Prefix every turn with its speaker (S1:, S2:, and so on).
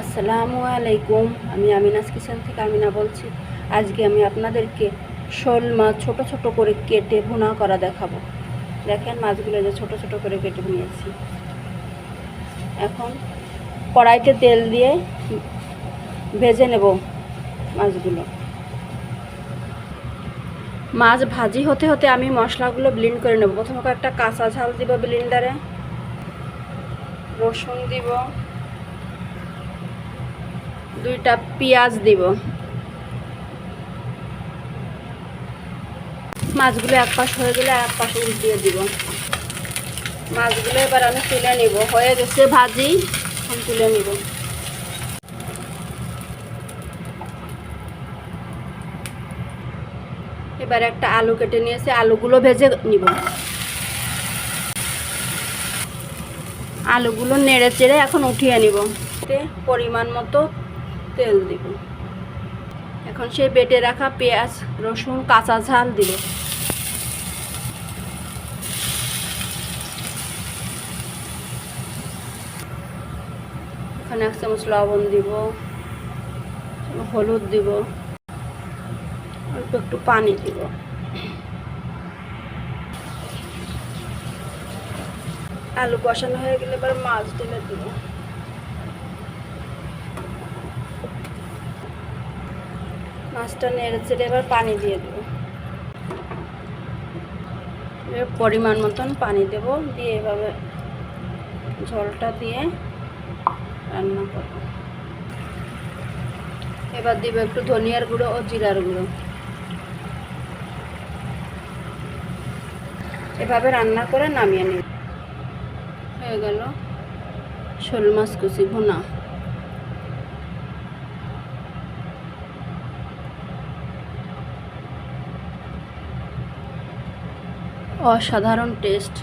S1: আসসালামু আলাইকুম, আমি আমিনাস কিচেন থেকে আমিনা বলছি। আজকে আমি আপনাদেরকে শোল মাছ ছোট ছোট করে কেটে ভুনা করা দেখাবো। দেখেন মাছগুলো যে ছোট ছোট করে কেটে নিয়েছি। এখন কড়াইতে তেল দিয়ে ভেজে নেব মাছগুলো। মাছ ভাজি হতে হতে আমি মশলাগুলো ব্লিন্ড করে নেব। প্রথমে একটা কাঁচা ঝাল দিব ব্লিন্ডারে রসুন দিব। দুইটা পেঁয়াজ দিব। মাছগুলো এক পাশ হয়ে গেলে এক পাশে উল্টিয়ে দিব। মাছগুলো এবার আমি তুলে নিব। হয়ে গেছে ভাজি, এখন তুলে নিব। এবার একটা আলু কেটে নিয়েছে, আলুগুলো ভেজে নিব। আলুগুলো নেড়ে চেড়ে এখন উঠিয়ে নিব। পরিমাণ মতো তেল দিব। এখন সেই বেটে রাখা পেঁয়াজ, রসুন, কাঁচা ঝাল দিব। এখানে এক চামচ লবণ দিব, হলুদ দিব, অল্প একটু পানি দিব। আলু বসানো হয়ে গেলে এবার মাছ ঢেলে দিব। মাছটা নেড়ে চেড়ে এবার পানি দিয়ে দেবো। এবার পরিমাণ মতন পানি দেব, দিয়ে এভাবে ঝোলটা দিয়ে রান্না করব। এবার দিব একটু ধনিয়ার গুঁড়ো ও জিরার গুঁড়ো। এভাবে রান্না করে নামিয়ে নিব। হয়ে গেল শোল মাছ কুচি ভুনা। অসাধারণ টেস্ট।